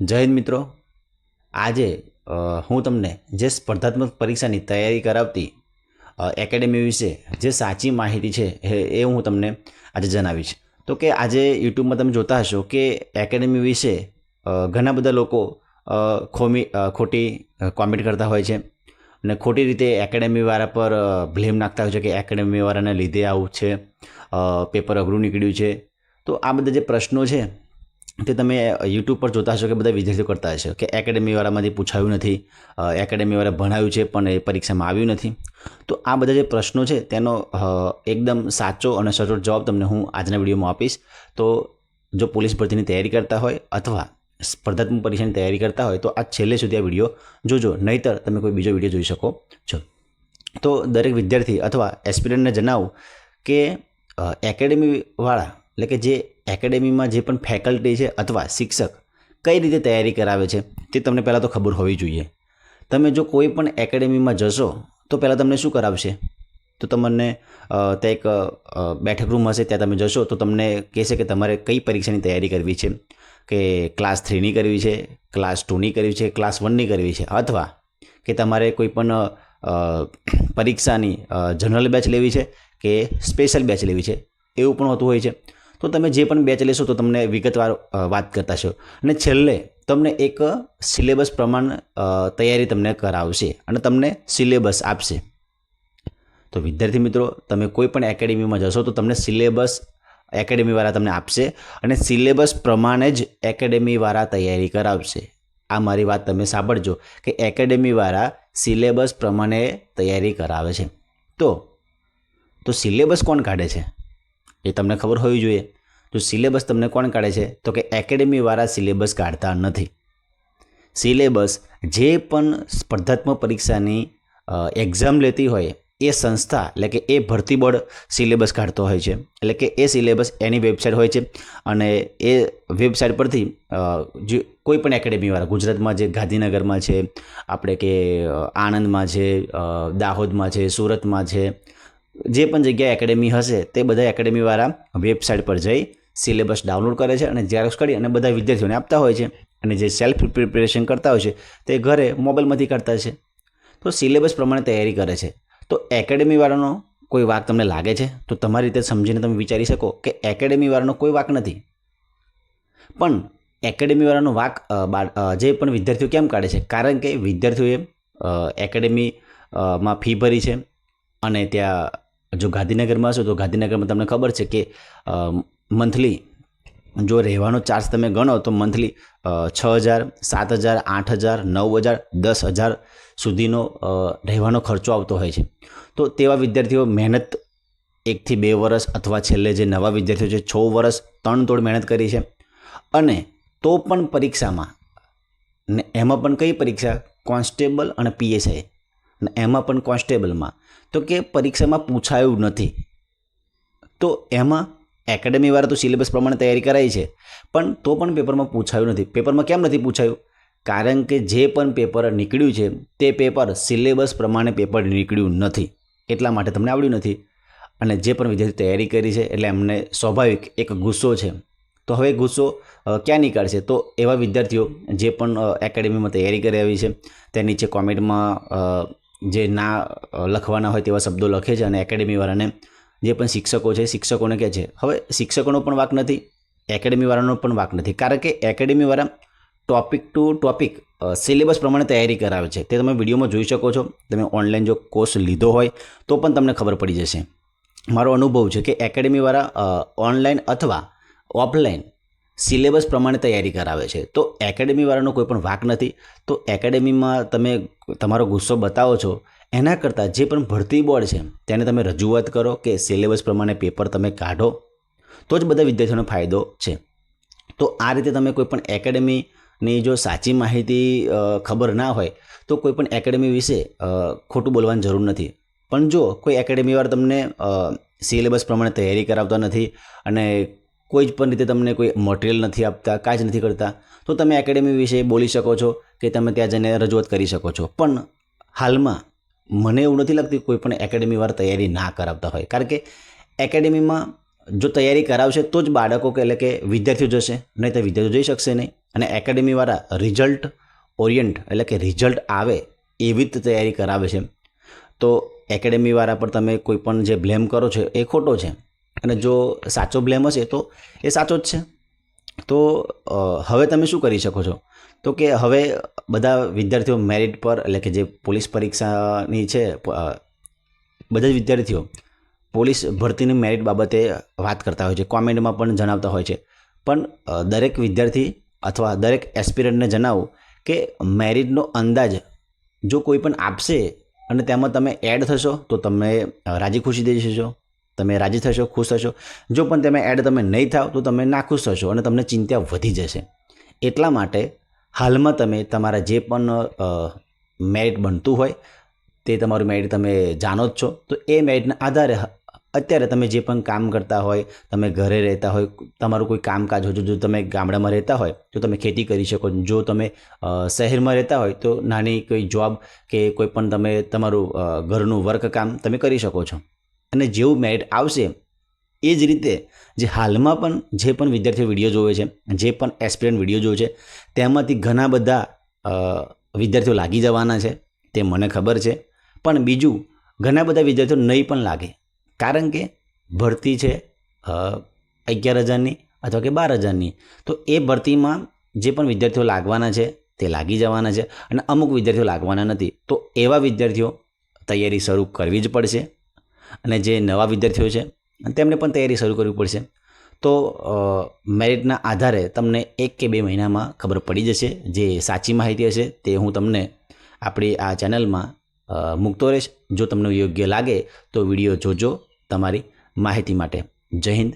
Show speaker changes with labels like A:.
A: જય હિન્દ મિત્રો. આજે હું તમને જે સ્પર્ધાત્મક પરીક્ષાની તૈયારી કરાવતી એકેડેમી વિશે જે સાચી માહિતી છે એ હું તમને આજે જણાવીશ. તો કે આજે યુટ્યુબમાં તમે જોતા હશો કે એકેડેમી વિશે ઘણા બધા લોકો ખોમી ખોટી કોમેન્ટ કરતા હોય છે અને ખોટી રીતે એકેડેમીવાળા પર બ્લેમ નાખતા હોય છે કે એકેડેમીવાળાને લીધે આવું છે પેપર અઘરું નીકળ્યું છે. તો આ બધા જે પ્રશ્નો છે તે તમે યુટ્યુબ પર જોતા હશો કે બધા વિદ્યાર્થીઓ કરતા હશે કે એકેડેમીવાળામાંથી પૂછાયું નથી એકેડેમીવાળા ભણાવ્યું છે પણ એ પરીક્ષામાં આવ્યું નથી. તો આ બધા જે પ્રશ્નો છે તેનો એકદમ સાચો અને સચોટ જવાબ તમને હું આજના વિડીયોમાં આપીશ. તો જો પોલીસ ભરતીની તૈયારી કરતા હોય અથવા સ્પર્ધાત્મક પરીક્ષાની તૈયારી કરતા હોય તો આ છેલ્લે સુધી આ વીડિયો જોજો. નહીંતર તમે કોઈ બીજો વીડિયો જોઈ શકો છો. તો દરેક વિદ્યાર્થી અથવા એસ્પિરન્ટને જણાવું કે એકેડેમીવાળા એટલે કે જે એકેડેમીમાં જે પણ ફેકલ્ટી છે અથવા શિક્ષક કઈ રીતે તૈયારી કરાવે છે તે તમને પહેલાં તો ખબર હોવી જોઈએ. તમે જો કોઈ પણ એકેડેમીમાં જશો, તો પહેલાં તમને શું કરાવશે? તો તમને ત્યાં એક બેઠક રૂમ હશે, ત્યાં તમે જશો, તો તમને કહેશે કે તમારે કઈ પરીક્ષાની તૈયારી કરવી છે? કે ક્લાસ થ્રીની કરવી છે, ક્લાસ ટુની કરવી છે, ક્લાસ વનની કરવી છે, અથવા કે તમારે કોઈ પણ પરીક્ષાની જનરલ બેચ લેવી છે કે સ્પેશિયલ બેચ લેવી છે? એવું પણ હોતું હોય છે. તો તમે જે પણ બેચ લેશો તો તમને વિગતવાર વાત કરતા છો અને છેલ્લે તમને એક સિલેબસ પ્રમાણ તૈયારી તમને કરાવશે અને તમને સિલેબસ આપશે. તો વિદ્યાર્થી મિત્રો, તમે કોઈ પણ એકેડેમીમાં જશો તો તમને સિલેબસ એકેડેમીવાળા તમને આપશે અને સિલેબસ પ્રમાણે જ એકેડેમીવાળા તૈયારી કરાવશે. આ મારી વાત તમે સાંભળજો કે એકેડેમીવાળા સિલેબસ પ્રમાણે તૈયારી કરાવે છે. તો તો સિલેબસ કોણ કાઢે છે? એ તમને ખબર હોવી જોઈએ. તો સિલેબસ તમને કોણ કાઢે છે? તો કે એકેડેમીવાળા સિલેબસ કાઢતા નથી. સિલેબસ જે પણ સ્પર્ધાત્મક પરીક્ષાની એક્ઝામ લેતી હોય, એ સંસ્થા એટલે કે એ ભરતી બોર્ડ સિલેબસ કાઢતો હોય છે. એટલે કે એ સિલેબસ એની વેબસાઇટ હોય છે અને એ વેબસાઇટ પરથી જે કોઈ પણ એકેડેમીવાળા, ગુજરાતમાં જે ગાંધીનગરમાં છે, આપણે કે આણંદમાં છે દાહોદમાં છે, સુરતમાં છે જે પણ જગ્યાએ એકેડેમી હશે, તે બધા એકેડેમીવાળા વેબસાઇટ પર જઈ સિલેબસ ડાઉનલોડ કરે છે અને ઝેરોક્સ કરી અને બધા વિદ્યાર્થીઓને આપતા હોય છે. અને જે સેલ્ફ પ્રિપેરેશન કરતા હોય છે, તે ઘરે મોબાઈલમાંથી કરતા છે. તો સિલેબસ પ્રમાણે તૈયારી કરે છે. તો એકેડેમીવાળાનો કોઈ વાક તમને લાગે છે? તો તમારી રીતે સમજીને તમે વિચારી શકો કે એકેડેમીવાળાનો કોઈ વાક નથી. પણ એકેડેમીવાળાનો વાક જે પણ વિદ્યાર્થીઓ કેમ કાઢે છે? કારણ કે વિદ્યાર્થીઓએ એકેડેમીમાં ફી ભરી છે અને ત્યાં જો ગાંધીનગરમાં હશો તો ગાંધીનગરમાં તમને ખબર છે કે મંથલી જો રહેવાનો ચાર્જ તમે ગણો તો મંથલી છ હજાર, સાત હજાર, આઠ હજાર, નવ હજાર, દસ હજાર સુધીનો રહેવાનો ખર્ચો આવતો હોય છે. તો તેવા વિદ્યાર્થીઓ મહેનત એકથી બે વર્ષ અથવા છેલ્લે જે નવા વિદ્યાર્થીઓ છે છ વર્ષ ત્રણ તોડ મહેનત કરી છે. અને તો પણ પરીક્ષામાં ને એમાં પણ કઈ પરીક્ષા? કોન્સ્ટેબલ અને પીએસઆઈ અને એમાં પણ કોન્સ્ટેબલમાં. તો કે પરીક્ષામાં પૂછાયું નથી. તો એમાં એકેડેમીવાળા તો સિલેબસ પ્રમાણે તૈયારી કરાઈ છે. પણ તો પણ પેપરમાં પૂછાયું નથી. પેપરમાં કેમ નથી પૂછાયું? કારણ કે જે પણ પેપર નીકળ્યું છે, તે પેપર સિલેબસ પ્રમાણે પેપર નીકળ્યું નથી. એટલા માટે તમને આવડ્યું નથી. અને જે પણ વિદ્યાર્થી તૈયારી કરી છે, એટલે એમને સ્વાભાવિક એક ગુસ્સો છે. તો હવે ગુસ્સો ક્યાં નીકળશે? તો એવા વિદ્યાર્થીઓ જે પણ એકેડેમીમાં તૈયારી કરી આવી છે, તે નીચે કોમેન્ટમાં જે ના લખવાના હોય તેવા શબ્દો લખે છે અને એકેડેમીવાળાને જે પણ શિક્ષકો છે, શિક્ષકોને કહે છે, હવે શિક્ષકોનો પણ વાક નથી, એકેડેમીવાળાનો પણ વાક નથી. કારણ કે એકેડેમીવાળા ટોપિક ટુ ટોપિક સિલેબસ પ્રમાણે તૈયારી કરાવે છે. તે તમે વિડીયોમાં જોઈ શકો છો. તમે ઓનલાઈન જો કોર્સ લીધો હોય, તો પણ તમને ખબર પડી જશે. મારો અનુભવ છે કે એકેડેમીવાળા ઓનલાઈન અથવા ઓફલાઈન સિલેબસ પ્રમાણે તૈયારી કરાવે છે. તો એકેડેમીવાળાનો કોઈ પણ વાક નથી. તો એકેડેમીમાં તમે તમારો ગુસ્સો બતાવો છો, એના કરતાં જે પણ ભરતી બોર્ડ છે, તેને તમે રજૂઆત કરો કે સિલેબસ પ્રમાણે પેપર તમે કાઢો. તો જ બધા વિદ્યાર્થીઓનો ફાયદો છે. તો આ રીતે તમે કોઈ પણ એકેડેમીની જો સાચી માહિતી ખબર ના હોય, તો કોઈ પણ એકેડેમી વિશે ખોટું બોલવાની જરૂર નથી. પણ જો કોઈ એકેડેમીવાળા તમને સિલેબસ પ્રમાણે તૈયારી કરાવતા નથી અને કોઈ જ પણ રીતે તમને કોઈ મટીરિયલ નથી આપતા, કાંઈ જ નથી કરતા, તો તમે એકેડેમી વિશે બોલી શકો છો કે તમે ત્યાં જઈને રજૂઆત કરી શકો છો. પણ હાલમાં મને એવું નથી લાગતું કોઈ પણ એકેડેમીવાળા તૈયારી ના કરાવતા હોય. કારણ કે એકેડેમીમાં જો તૈયારી કરાવશે તો જ બાળકો કે એટલે કે વિદ્યાર્થીઓ જશે, નહીં તો વિદ્યાર્થીઓ જઈ શકશે નહીં. અને એકેડેમીવાળા રિઝલ્ટ ઓરિયન્ટ એટલે કે રિઝલ્ટ આવે એવી જ તૈયારી કરાવે છે તો એકેડેમીવાળા પર તમે કોઈ પણ જે બ્લેમ કરો છો એ ખોટો છે. અને જો સાચો બ્લેમ હશે તો એ સાચો જ છે. તો હવે તમે શું કરી શકો છો? તો કે હવે બધા વિદ્યાર્થીઓ મેરિટ પર એટલે કે જે પોલીસ પરીક્ષાની છે બધા જ વિદ્યાર્થીઓ પોલીસ ભરતીની મેરિટ બાબતે વાત કરતા હોય છે, કોમેન્ટમાં પણ જણાવતા હોય છે. પણ દરેક વિદ્યાર્થી અથવા દરેક એસ્પિરન્ટને જણાવું કે મેરિટનો અંદાજ જો કોઈ પણ આપશે અને તેમાં તમે એડ થશો, તો તમે રાજી ખુશી દઈ જશો તમે રાજી થશો, ખુશ થશો. જો પણ તમે એડ તમે નહીં થાવ, તો તમે નાખુશ થશો અને તમને ચિંતા વધી જશે. એટલા માટે હાલમાં તમે તમારા જે પણ મેરિટ બનતું હોય, તે તમારું મેરિટ તમે જાણો જ છો. તો એ મેરિટના આધારે અત્યારે તમે જે પણ કામ કરતા હોય, તમે ઘરે રહેતા હોય, તમારું કોઈ કામકાજ હોય, જો- તમે ગામડામાં રહેતા હોય, તો તમે ખેતી કરી શકો. જો તમે શહેરમાં રહેતા હોય, તો નાની કોઈ જોબ કે કોઈ પણ તમે તમારું ઘરનું વર્ક કામ તમે કરી શકો છો. અને જેવું મેરિટ આવશે, એ જ રીતે જે હાલમાં પણ જે પણ વિદ્યાર્થીઓ વીડિયો જોવે છે, જે પણ એસ્પિરન્ટ વીડિયો જોવે છે, તેમાંથી ઘણા બધા વિદ્યાર્થીઓ લાગી જવાના છે, તે મને ખબર છે. પણ બીજું, ઘણા બધા વિદ્યાર્થીઓ નહીં પણ લાગે. કારણ કે ભરતી છે અગિયાર હજારની અથવા કે બાર હજારની. તો એ ભરતીમાં જે પણ વિદ્યાર્થીઓ લાગવાના છે, તે લાગી જવાના છે અને અમુક વિદ્યાર્થીઓ લાગવાના નથી. તો એવા વિદ્યાર્થીઓ તૈયારી શરૂ કરવી જ પડશે. અને જે નવા વિદ્યાર્થીઓ છે, તેમને પણ તૈયારી શરૂ કરવી પડશે. તો મેરિટના આધારે તમને એક કે બે મહિનામાં ખબર પડી જશે, જે સાચી માહિતી હશે તે હું તમને આપણી આ ચેનલમાં મૂકતો રહીશ. જો તમને યોગ્ય લાગે તો વીડિયો જોજો તમારી માહિતી માટે. જય હિન્દ.